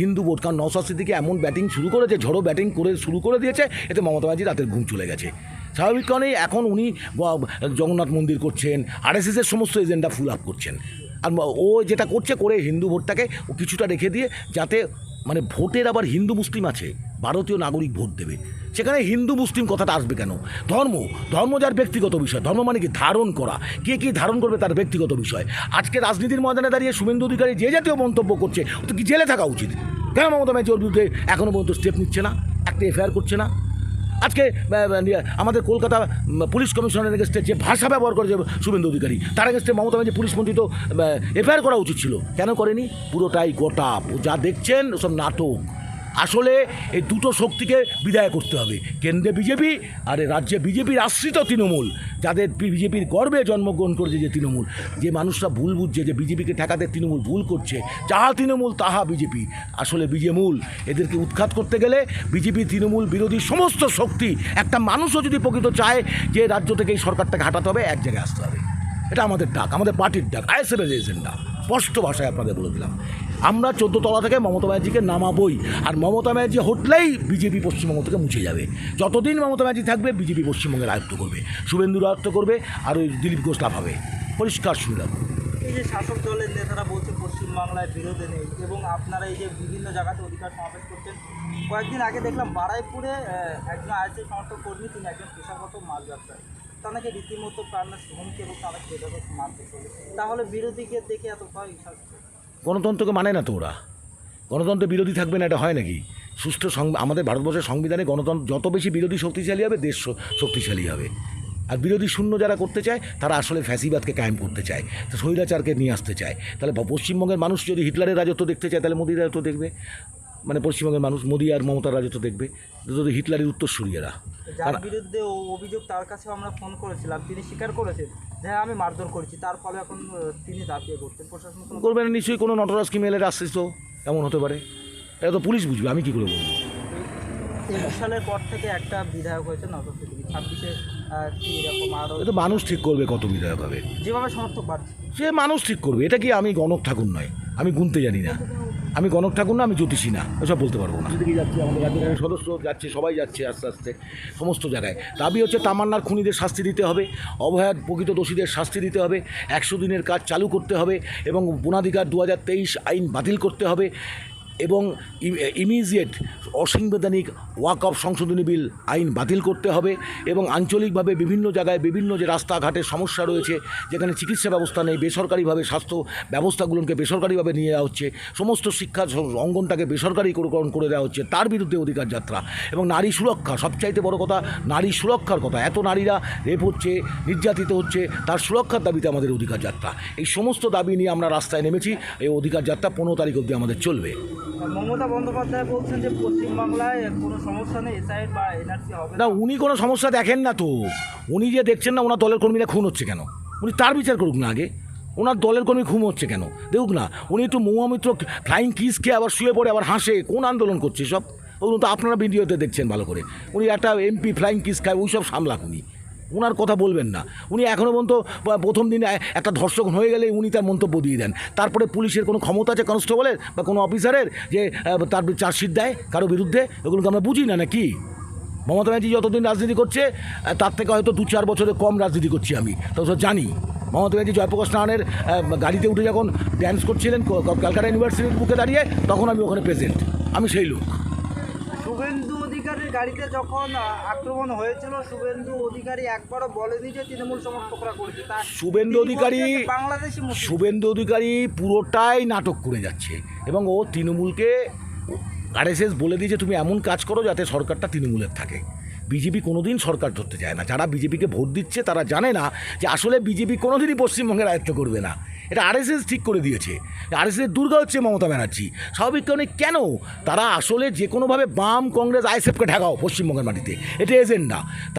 Hindu vote কারণ নওসাদ সিদ্দিকি এমন batting শুরু করেছে, ঝড়ো ব্যাটিং করে শুরু করে দিয়েছে, এতে মমতা ব্যানার্জি রাতের ঘুম চলে গেছে। স্বাভাবিক কারণেই এখন উনি জগন্নাথ মন্দির করছেন আরএসএসের সমস্ত এজেন্ডা ফুল আপ করছেন। আর ও যেটা করছে, করে হিন্দু ভোটটাকে ও কিছুটা রেখে দিয়ে, যাতে মানে ভোটের আবার হিন্দু মুসলিম আছে। ভারতীয় নাগরিক ভোট দেবে। সেখানে হিন্দু মুসলিম কথাটা আসবে কেন? ধর্ম ধর্ম যার ব্যক্তিগত বিষয়। ধর্ম মানে কি? ধারণ করা। কে কী ধারণ করবে তার ব্যক্তিগত বিষয়। আজকে রাজনীতির ময়দানে দাঁড়িয়ে শুভেন্দু অধিকারী যে জাতীয় মন্তব্য করছে তো কি জেলে থাকা উচিত? কেন মমতা ব্যানার্জি ওর বিরুদ্ধে এখনও পর্যন্ত স্টেপ নিচ্ছে না? একটা এফআইআর করছে না? আজকে আহ, আমাদের কলকাতা পুলিশ কমিশনারের এগেস্টে যে ভাষা ব্যবহার করেছে শুভেন্দু অধিকারী তার এগেস্টে মমতা ব্যানার্জি পুলিশ মন্ত্রী তো এফআইআর করা উচিত ছিল। কেন করেনি? পুরোটাই গোটা। যা দেখছেন ওসব নাটক। আসলে এই দুটো শক্তিকে বিদায় করতে হবে। কেন্দ্রে বিজেপি আর রাজ্যে বিজেপির আশ্রিত তৃণমূল, যাদের বিজেপির গর্বে জন্মগ্রহণ করেছে যে তৃণমূল, যে মানুষরা ভুল বুঝছে, যে বিজেপিকে ঠেকাতে তৃণমূল ভুল করছে, যাহা তৃণমূল তাহা বিজেপি। আসলে বিজেমূল, এদেরকে উৎখাত করতে গেলে বিজেপি তৃণমূল বিরোধী সমস্ত শক্তি, একটা মানুষও যদি প্রকৃত চায় যে রাজ্য থেকে এই সরকারটাকে হাঁটাতে হবে, এক জায়গায় আসতে হবে। এটা আমাদের ডাক, আমাদের পার্টির ডাক, আইএসএফের এজেন্ডা। স্পষ্ট ভাষায় আপনাদের বলে দিলাম। আমরা তলা থেকে মমতা ব্যানার্জিকে নামাবই, আর মমতা ব্যানার্জি হটলেই বিজেপি পশ্চিমবঙ্গ থেকে মুছে যাবে। যতদিন মমতা ব্যানার্জি থাকবে, বিজেপি পশ্চিমবঙ্গের আয়ত্ত করবে। শুভেন্দুর আয়ত্ত করবে, আর ওই দিলীপ ঘোষ লাফাবে। পরিষ্কার শুনে রাখুন। এই যে শাসক দলের নেতারা বলছে, পশ্চিমবাংলায় বিরোধে নেই, এবং আপনারা এই যে বিভিন্ন জায়গাতে অধিকার সমাবেশ করছেন। কয়েকদিন আগে দেখলাম, বারাইপুরে একজন আইসি সমর্থক কর্মী, তিনি একজন পেশাগত মাছ ব্যবসায়ী। তাকে রীতিমতো প্রাণের হুমকি এবং তারা পেশাগত মারতে চলে তাহলে বিরোধীকে দেখে এত ভয় গণতন্ত্রকে মানে না তো ওরা গণতন্ত্র বিরোধী থাকবে না, এটা হয় নাকি? সুষ্ঠু আমাদের ভারতবর্ষের সংবিধানে গণতন্ত্র যত বেশি বিরোধী শক্তিশালী হবে, দেশ শক্তিশালী হবে। আর বিরোধী শূন্য যারা করতে চায়, তারা আসলে ফ্যাসিবাদকে কায়েম করতে চায় তো স্বৈরাচারকে নিয়ে আসতে চায়। তাহলে পশ্চিমবঙ্গের মানুষ যদি হিটলারের রাজত্ব দেখতে চায়, তাহলে মোদির রাজত্ব দেখবে। মানে পশ্চিমবঙ্গের মানুষ মোদী আর মমতার রাজত্ব দেখবে। যদি হিটলারের উত্তরসূরিয়েরা যার বিরুদ্ধে ও- অভিযোগ তার কাছে আমরা ফোন করেছিলাম। তিনি স্বীকার করেছেন যে হ্যাঁ আমি মারধর করেছি। তার ফলে এখন তিনি দাপিয়ে করছেন প্রশাসন কোনো করবে না নিশ্চয়ই কোনো নটরাজ কিমেলের আসছিস তো এমন হতে পারে। এটা তো পুলিশ বুঝবে আমি কী করে বলব? তেইশ সালের পর থেকে একটা বিধায়ক হয়েছে সিদ্দিকি ছাব্বিশে কি এরকম আরও মানুষ ঠিক করবে কত বিধায়ক হবে। যেভাবে সমর্থক বাড়ছে। সে মানুষ ঠিক করবে। এটা কি আমি গণক ঠাকুর নয় আমি গুনতে জানি না। আমি গণক ঠাকুর না, আমি জ্যোতিষী না ওসব বলতে পারব না। আমাদের সদস্য যাচ্ছে, সবাই যাচ্ছে আস্তে আস্তে, সমস্ত জায়গায়। দাবি হচ্ছে তামান্নার খুনিদের শাস্তি দিতে হবে অভয়ার প্রকৃত দোষীদের শাস্তি দিতে হবে, একশো দিনের কাজ চালু করতে হবে এবং বোনাধিকার দু হাজার তেইশ আইন বাতিল করতে হবে। এবং ইমিডিয়েট অসাংবিধানিক ওয়াক অফ সংশোধনী বিল আইন বাতিল করতে হবে এবং আঞ্চলিকভাবে বিভিন্ন জায়গায় বিভিন্ন যে রাস্তাঘাটের সমস্যা রয়েছে, যেখানে চিকিৎসা ব্যবস্থা নেই, বেসরকারিভাবে স্বাস্থ্য ব্যবস্থাগুলোকে বেসরকারিভাবে নিয়ে যাওয়া হচ্ছে, সমস্ত শিক্ষা অঙ্গনটাকে বেসরকারিকরণ করে দেওয়া হচ্ছে, তার বিরুদ্ধে অধিকার যাত্রা এবং নারী সুরক্ষা, সবচাইতে বড় কথা নারী সুরক্ষার কথা, এত নারীরা রেপ হচ্ছে, নির্যাতিত হচ্ছে, তার সুরক্ষার দাবিতে আমাদের অধিকার যাত্রা। এই সমস্ত দাবি নিয়ে আমরা রাস্তায় নেমেছি, এই অধিকার যাত্রা পনেরো তারিখ অবধি আমাদের চলবে। মমতা বন্দ্যোপাধ্যায় বলছেন যে পশ্চিমবাংলায় কোনো সমস্যা নেই এসআইড বা এনআরসি হবে না উনি কোনো সমস্যা দেখেন না তো। উনি যে দেখছেন না ওনার দলের কর্মীরা খুন হচ্ছে কেন? উনি তার বিচার করুক না আগে। ওনার দলের কর্মী খুন হচ্ছে কেন? দেখুক না উনি একটু মৌমিত্র ফ্লাইং কিস খেয়ে আবার শুয়ে পড়ে আবার হাসে কোন আন্দোলন করছে সব ওগুলো তো আপনারা ভিডিওতে দেখছেন ভালো করে। উনি একটা এমপি ফ্লাইং কিস খায় ওই সব সামলাক উনি। ওনার কথা বলবেন না। উনি এখনও পর্যন্ত প্রথম দিনে একটা ধর্ষক হয়ে গেলে উনি তার মন্তব্য দিয়ে দেন। তারপরে পুলিশের কোনো ক্ষমতা আছে কনস্টেবলের বা কোনো অফিসারের যে তার চার্জশিট দেয় কারও বিরুদ্ধে ওগুলোকে আমরা বুঝি না নাকি? মমতা ব্যানার্জি যতদিন রাজনীতি করছে তার থেকে হয়তো দু চার বছরে কম রাজনীতি করছি আমি তো জানি। মমতা ব্যানার্জি জয়প্রকাশ নারায়ণের গাড়িতে উঠে যখন ড্যান্স করছিলেন ক- ক- ক্যালকাটা ইউনিভার্সিটির বুকে দাঁড়িয়ে, তখন আমি ওখানে প্রেজেন্ট আমি সেই লোক। শুভেন্দু অধিকারীর গাড়িতে যখন আক্রমণ হয়েছিল শুভেন্দু অধিকারী একবারও বলেনি যে তৃণমূল সমর্থকরা করেছে। তা শুভেন্দু অধিকারী বাংলাদেশি শুভেন্দু অধিকারী পুরোটাই নাটক করে যাচ্ছে এবং ও তৃণমূলকে আরএসএস বলে দিয়েছে তুমি এমন কাজ করো যাতে সরকারটা তৃণমূলের থাকে। বিজেপি কোনোদিন সরকার ধরতে চায় না। যারা বিজেপিকে ভোট দিচ্ছে, তারা জানে না যে আসলে বিজেপি কোনোদিনই পশ্চিমবঙ্গের আয়ত্ত করবে না। এটা আরএসএস ঠিক করে দিয়েছে। আরএসএস দুর্গা হচ্ছে মমতা ব্যানার্জি। স্বাভাবিক কারণে কেন তারা আসলে যে কোনোভাবে বাম কংগ্রেস আইএসএফকে ঠেকাও পশ্চিমবঙ্গের মাটিতে? এটা এজেন্ডা